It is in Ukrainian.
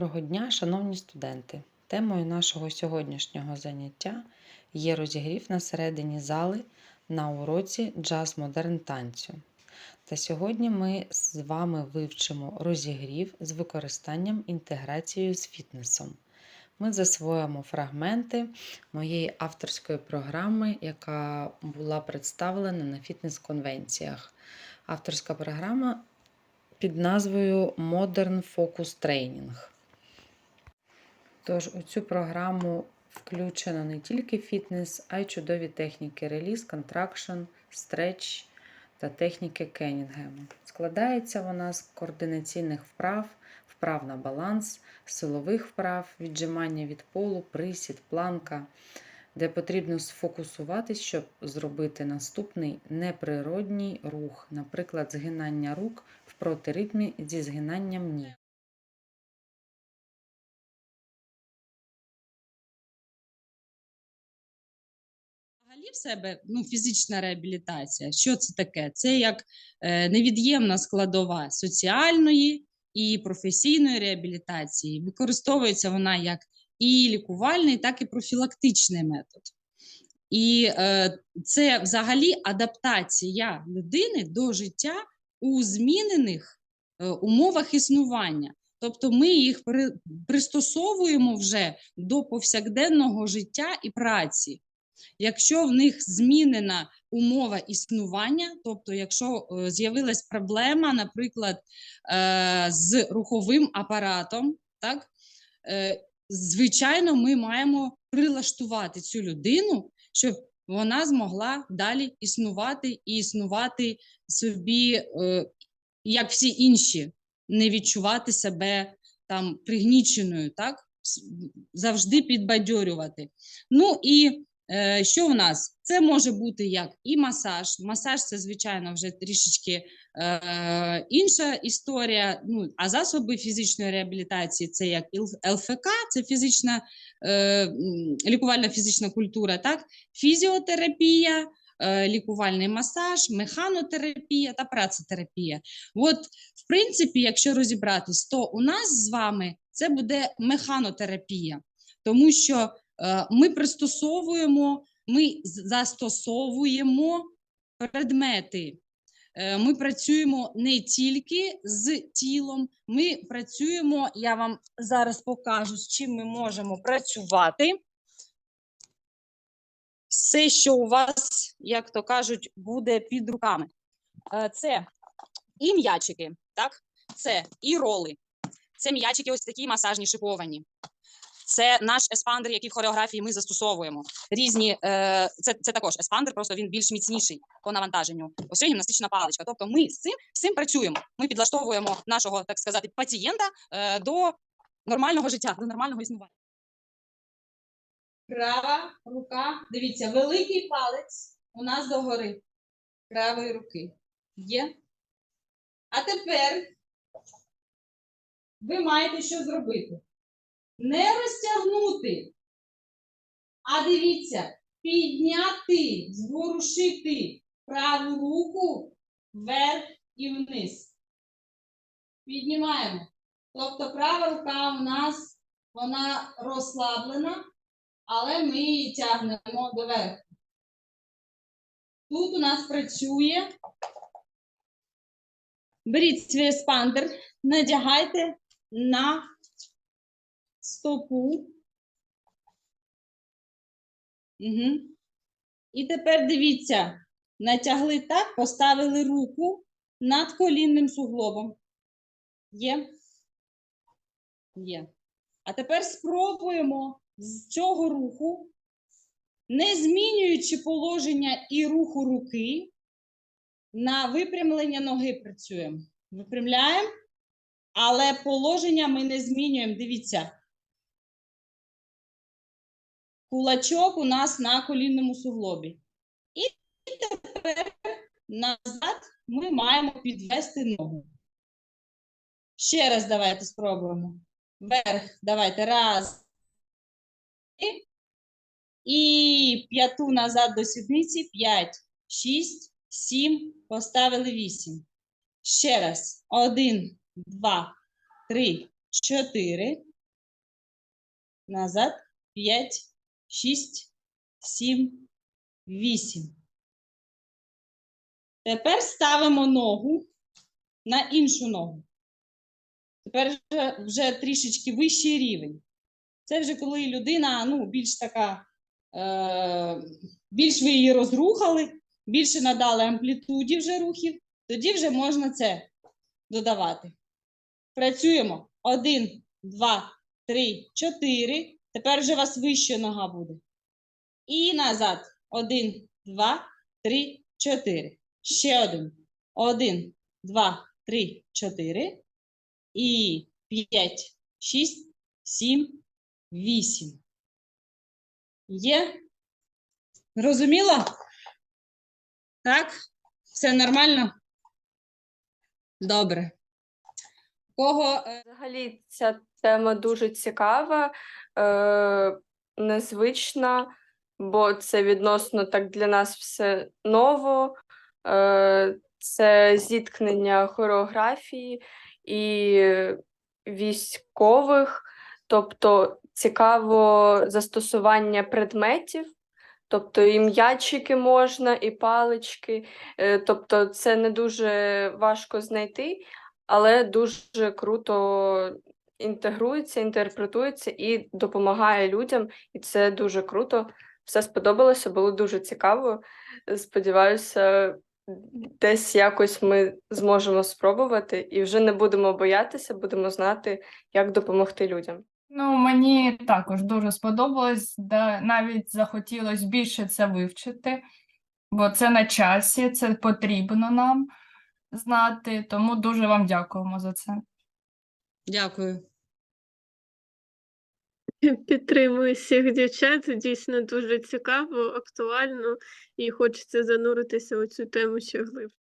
Доброго дня, шановні студенти! Темою нашого сьогоднішнього заняття є розігрів на середині зали на уроці джаз модерн танцю. Та сьогодні ми з вами вивчимо розігрів з використанням інтеграцією з фітнесом. Ми засвоїмо фрагменти моєї авторської програми, яка була представлена на фітнес-конвенціях. Авторська програма під назвою Modern Focus Training. Тож у цю програму включено не тільки фітнес, а й чудові техніки реліз, контракшн, стретч та техніки Кеннінгема. Складається вона з координаційних вправ, вправ на баланс, силових вправ, віджимання від полу, присід, планка, де потрібно сфокусуватись, щоб зробити наступний неприродній рух, наприклад, згинання рук в протиритмі зі згинанням ніг. Взагалі в себе ну, фізична реабілітація. Що це таке? Це як е, невід'ємна складова соціальної і професійної реабілітації. Використовується вона як і лікувальний, так і профілактичний метод. І е, це взагалі адаптація людини до життя у змінених е, умовах існування. Тобто ми їх при, пристосовуємо вже до повсякденного життя і праці. Якщо в них змінена умова існування, тобто, якщо е, з'явилась проблема, наприклад, е, з руховим апаратом, так, е, звичайно, ми маємо прилаштувати цю людину, щоб вона змогла далі існувати і існувати собі, як всі інші, не відчувати себе там пригніченою, так, завжди підбадьорювати. Ну і Що у нас? Це може бути як і масаж. Масаж це, звичайно, вже трішечки е, інша історія. Ну, а засоби фізичної реабілітації це як ЛФК, це фізична е, лікувальна фізична культура, так? фізіотерапія, е, лікувальний масаж, механотерапія та працетерапія. От, в принципі, якщо розібратись, то у нас з вами це буде механотерапія, тому що Е, Ми пристосовуємо, ми застосовуємо предмети. Е, Ми працюємо не тільки з тілом, ми працюємо, я вам зараз покажу, з чим ми можемо працювати. Все, що у вас, як то кажуть, буде під руками. Е, Це і м'ячики, так? Це і роли. Це м'ячики ось такі масажні шиповані. Це наш еспандер, який в хореографії ми застосовуємо. Різні е, це, це також еспандер, просто він більш міцніший по навантаженню. Ось гімнастична паличка. Тобто ми з цим, цим працюємо. Ми підлаштовуємо нашого, так сказати, пацієнта е, до нормального життя, до нормального існування. Права рука. Дивіться, великий палець у нас догори правої руки. Є. А тепер ви маєте що зробити? Не розтягнути, а дивіться, підняти, зворушити праву руку вверх і вниз. Піднімаємо. Тобто права рука у нас вона розслаблена, але ми її тягнемо доверху. Тут у нас працює. Беріть свій еспандер, надягайте на стопу. Угу. І тепер дивіться, натягли так, поставили руку над колінним суглобом. Є? Є. А тепер спробуємо з цього руху, не змінюючи положення і руху руки, на випрямлення ноги працюємо. Випрямляємо, але положення ми не змінюємо. Дивіться. Кулачок у нас на колінному суглобі. І тепер назад ми маємо підвести ногу. Ще раз давайте спробуємо. Вверх, давайте. Раз. І- п'яту назад до сідниці. П'ять, шість, сім. Поставили вісім. Ще раз. Один, два, три, чотири, назад, п'ять, шість, сім, вісім. Тепер ставимо ногу на іншу ногу. Тепер вже, вже трішечки вищий рівень. Це вже коли людина ну, більш така, е, більш ви її розрухали, більше надали амплітуді вже рухів, тоді вже можна це додавати. Працюємо. Один, два, три, чотири. Тепер вже у вас вища нога буде. І назад. Один, два, три, чотири. Ще один. Один, два, три, чотири. І п'ять, шість, сім, вісім. Є? Розуміло? Так? Все нормально? Добре. Кого е, Взагалі, ця тема дуже цікава, е, незвична, бо це відносно так для нас все ново. Е, це зіткнення хореографії і військових, тобто цікаво застосування предметів. Тобто і м'ячики можна, і палички. Е, Тобто це не дуже важко знайти, але дуже круто інтегрується, інтерпретується і допомагає людям. І це дуже круто. Все сподобалося, було дуже цікаво. Сподіваюся, десь якось ми зможемо спробувати і вже не будемо боятися, будемо знати, як допомогти людям. Ну, мені також дуже сподобалось, да, навіть захотілося більше це вивчити, бо це на часі, це потрібно нам знати, тому дуже вам дякуємо за це. Дякую. Підтримую всіх дівчат. Дійсно дуже цікаво, актуально і хочеться зануритися у цю тему ще глибше.